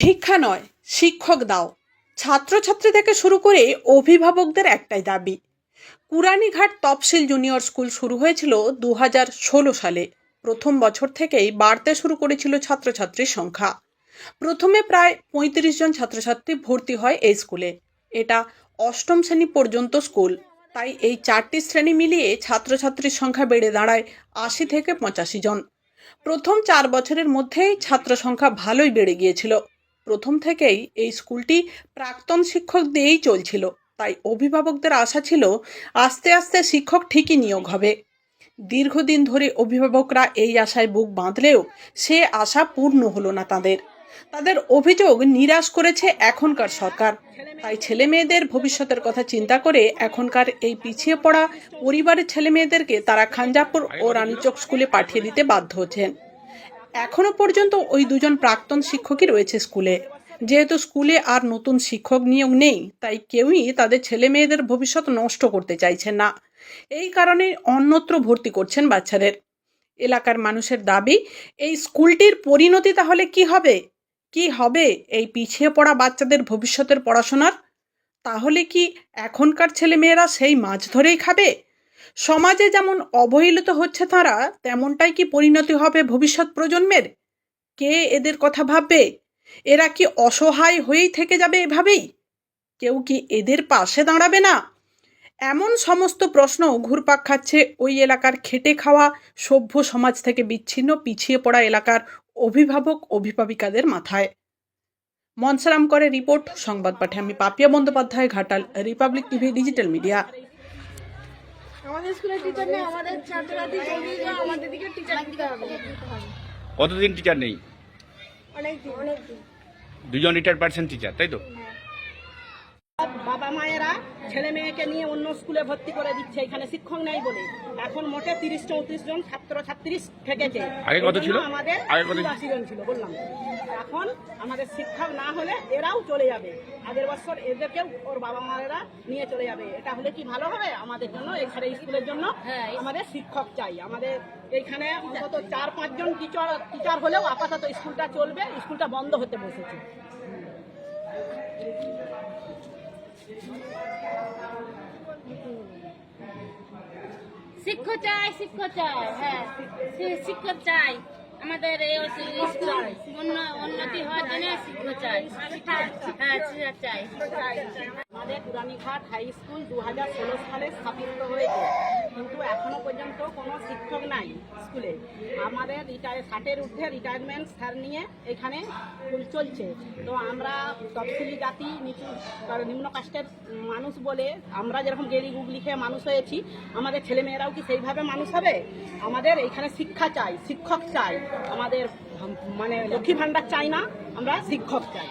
শিক্ষা নয়, শিক্ষক দাও। ছাত্রছাত্রী থেকে শুরু করে অভিভাবকদের একটাই দাবি। কুরানীঘাট তফসিল জুনিয়র স্কুল শুরু হয়েছিল দু সালে। প্রথম বছর থেকেই বাড়তে শুরু করেছিল ছাত্রছাত্রীর সংখ্যা। প্রথমে প্রায় পঁয়ত্রিশ জন ছাত্রছাত্রী ভর্তি হয় এই স্কুলে এটা অষ্টম শ্রেণি পর্যন্ত স্কুল তাই এই চারটি শ্রেণি মিলিয়ে ছাত্রছাত্রীর সংখ্যা বেড়ে দাঁড়ায় আশি থেকে পঁচাশি জন। প্রথম চার বছরের মধ্যেই ছাত্র সংখ্যা ভালোই বেড়ে গিয়েছিল। প্রথম থেকেই এই স্কুলটি প্রাক্তন শিক্ষক দিয়েই চলছিল। তাই অভিভাবকদের আশা ছিল, আস্তে আস্তে শিক্ষক ঠিকই নিয়োগ হবে। দীর্ঘদিন ধরে অভিভাবকরা এই আশায় বুক বাঁধলেও সে আশা পূর্ণ হলো না তাদের। তাদের অভিযোগ নিরাশ করেছে এখনকার সরকার। তাই ছেলে মেয়েদের ভবিষ্যতের কথা চিন্তা করে এখনকার এই পিছিয়ে পড়া পরিবারের ছেলে মেয়েদেরকে তারা খাঞ্জাপুর ও রানীচক স্কুলে পাঠিয়ে দিতে বাধ্য হচ্ছেন। এখনও পর্যন্ত ওই দুজন প্রাক্তন শিক্ষকই রয়েছে স্কুলে। যেহেতু স্কুলে আর নতুন শিক্ষক নিয়োগ নেই, তাই কেউই তাদের ছেলে মেয়েদের ভবিষ্যৎ নষ্ট করতে চাইছে না। এই কারণে অন্যত্র ভর্তি করছেন বাচ্চাদের। এলাকার মানুষের দাবি, এই স্কুলটির পরিণতি তাহলে কি হবে? কি হবে এই পিছিয়ে পড়া বাচ্চাদের ভবিষ্যতের পড়াশোনার? তাহলে কি এখনকার ছেলেমেয়েরা সেই মাছ ধরেই খাবে? সমাজে যেমন অবহেলিত হচ্ছে তারা, তেমনটাই কি পরিণতি হবে ভবিষ্যৎ প্রজন্মের? কে এদের কথা ভাববে? এরা কি অসহায় হয়েই থেকে যাবে এভাবেই? কেউ কি এদের পাশে দাঁড়াবে না? এমন সমস্ত প্রশ্ন ঘুরপাক খাচ্ছে ওই এলাকার খেটে খাওয়া সভ্য সমাজ থেকে বিচ্ছিন্ন পিছিয়ে পড়া এলাকার অভিভাবক, অভিভাবিকাদের মাথায়। মনসারাম করে রিপোর্ট, সংবাদ পাঠে আমি Papiya Bandyopadhyay, Ghatal, Republic TV, digital media. আমাদের স্কুলের টিচার নেই আমাদের ছাত্রছাত্রী চলে যায় আমাদের দিকে টিচার দিতে হবে। কতদিন টিচার নেই? অনেক দিন অনেক দিন দুজন রিটায়ার্ড পার্সেন্ট টিচার তাই তো? বাবা মায়েরা ছেলে মেয়েকে নিয়ে অন্য স্কুলে ভর্তি করে দিচ্ছে এখানে শিক্ষক নেই বলে। এখন মোটে তিরিশ চৌত্রিশ জন ছাত্র ছাত্রী থেকেছে। আগে কত ছিল? আমাদের ছিল? জন ছিল বললাম। এখন আমাদের শিক্ষক না হলে এরাও চলে যাবে। আগের বছর এদেরকেও ওর বাবা মায়েরা নিয়ে চলে যাবে। এটা হলে কি ভালো হবে? আমাদের জন্য এখানে স্কুলের জন্য আমাদের শিক্ষক চাই। আমাদের এইখানে অন্তত চার পাঁচজন টিচার টিচার হলেও আপাতত স্কুলটা চলবে স্কুলটা বন্ধ হতে বসেছে। শিক্ষক চাই শিক্ষক চাই হ্যাঁ শিক্ষক চাই। আমাদের এই উন্নতি হওয়ার জন্য শিক্ষক চাই। হ্যাঁ চাই আমাদের পুরানীঘাট হাই স্কুল দু হাজার ষোলো সালে স্থাপিত হয়েছে। পর্যন্ত কোনো শিক্ষক নাই স্কুলে। আমাদের রিটায়ার ষাটের ঊর্ধ্বে রিটায়ারমেন্ট স্যার নিয়ে এখানে স্কুল চলছে। তো আমরা তফসিলি জাতি, নিচু নিম্ন কাস্টের মানুষ বলে আমরা যেরকম গেরি গুগ লিখে মানুষ হয়েছি, আমাদের ছেলেমেয়েরাও কি সেইভাবে মানুষ হবে? আমাদের এখানে শিক্ষা চাই, শিক্ষক চাই। আমাদের মানে লক্ষ্মী ভাণ্ডার চাই না, আমরা শিক্ষক চাই।